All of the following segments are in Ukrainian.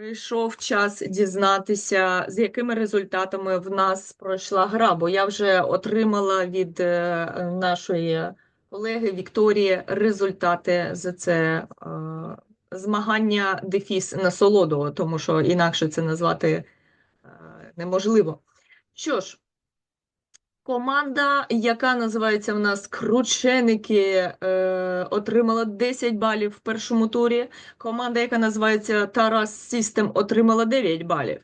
Прийшов час дізнатися, з якими результатами в нас пройшла гра, бо я вже отримала від е, нашої колеги Вікторії результати за це е, змагання дефіс насолоду, тому що інакше це назвати е, неможливо. Що ж, команда, яка називається в нас Крученики, е, отримала 10 балів в першому турі. Команда, яка називається Тарас System, отримала 9 балів.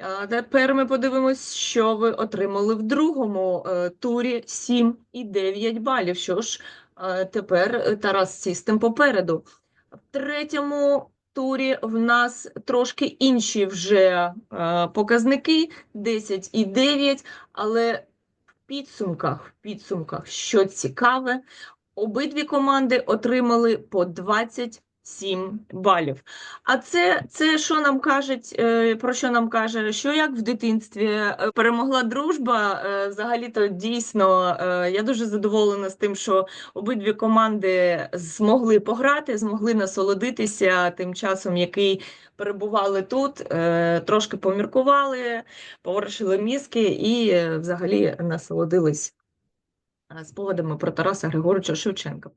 А тепер ми подивимось, що ви отримали в другому е, турі 7 і 9 балів. Що ж, е, тепер Тарас System попереду. В третьому турі в нас трошки інші вже е, показники 10 і 9, але підсумках, в підсумках, що цікаве, обидві команди отримали по 27 балів. А це, це що нам кажуть, е, про що нам каже, що як в дитинстві е, перемогла дружба. Е, Взагалі-то дійсно я дуже задоволена з тим, що обидві команди змогли пограти, змогли насолодитися тим часом, який перебували тут, трошки поміркували, поворушили мізки і взагалі насолодились спогадами про Тараса Григоровича Шевченка.